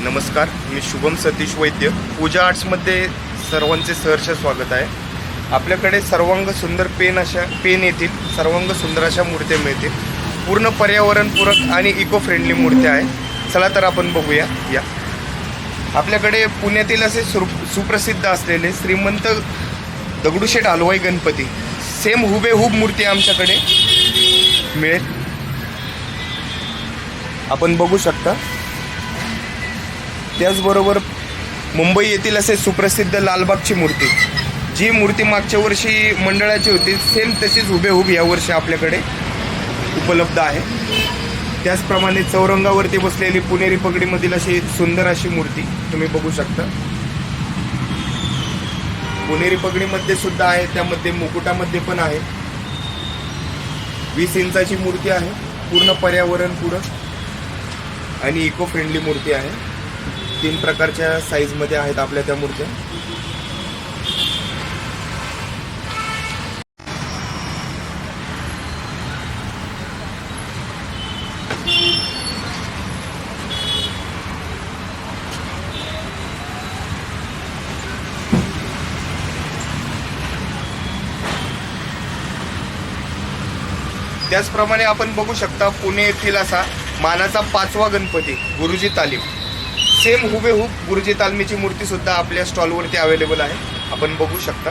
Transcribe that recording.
नमस्कार मी शुभम सतीश वैद्य. पूजा आर्ट्समध्ये सर्वांचे सहर्ष स्वागत आहे. आपल्याकडे सर्वांग सुंदर पेन अशा पेन येतील सर्वांग सुंदर अशा मूर्त्या मिळतील. पूर्ण पर्यावरणपूरक आणि इको फ्रेंडली मूर्त्या आहे चला तर आपण बघूया या. आपल्याकडे पुण्यातील असे सु सुप्रसिद्ध असलेले श्रीमंत दगडूशेठ हलवाई गणपती. सेम हुबेहूब मूर्ती आमच्याकडे मिळेल. आपण बघू शकता. त्याचबरोबर मुंबई येथील असे सुप्रसिद्ध लालबागची मूर्ती. जी मूर्ती मागच्या वर्षी मंडळाची होती सेम तशीच हुबेहूब यावर्षी आपल्याकडे उपलब्ध आहे. त्याचप्रमाणे चौरंगावरती बसलेली पुणेरी पगडीमधील अशी सुंदर अशी मूर्ती तुम्ही बघू शकता. पुणेरी पगडीमध्ये सुद्धा आहे त्यामध्ये मुकुटामध्ये पण आहे. वीस इंचाची मूर्ती आहे पूर्ण पर्यावरण पूरक आणि इको फ्रेंडली मूर्ती आहे. तीन प्रकारच्या साईजमध्ये आहेत आपल्या त्या मूर्त्या. त्याचप्रमाणे आपण बघू शकता पुणे येथील असा मानाचा पाचवा गणपती गुरुजी तालीम. सेम हुबेहूब गुरुजी तालमीची मूर्ती सुद्धा आपल्या स्टॉलवरती अवेलेबल आहे. आपण बघू शकता.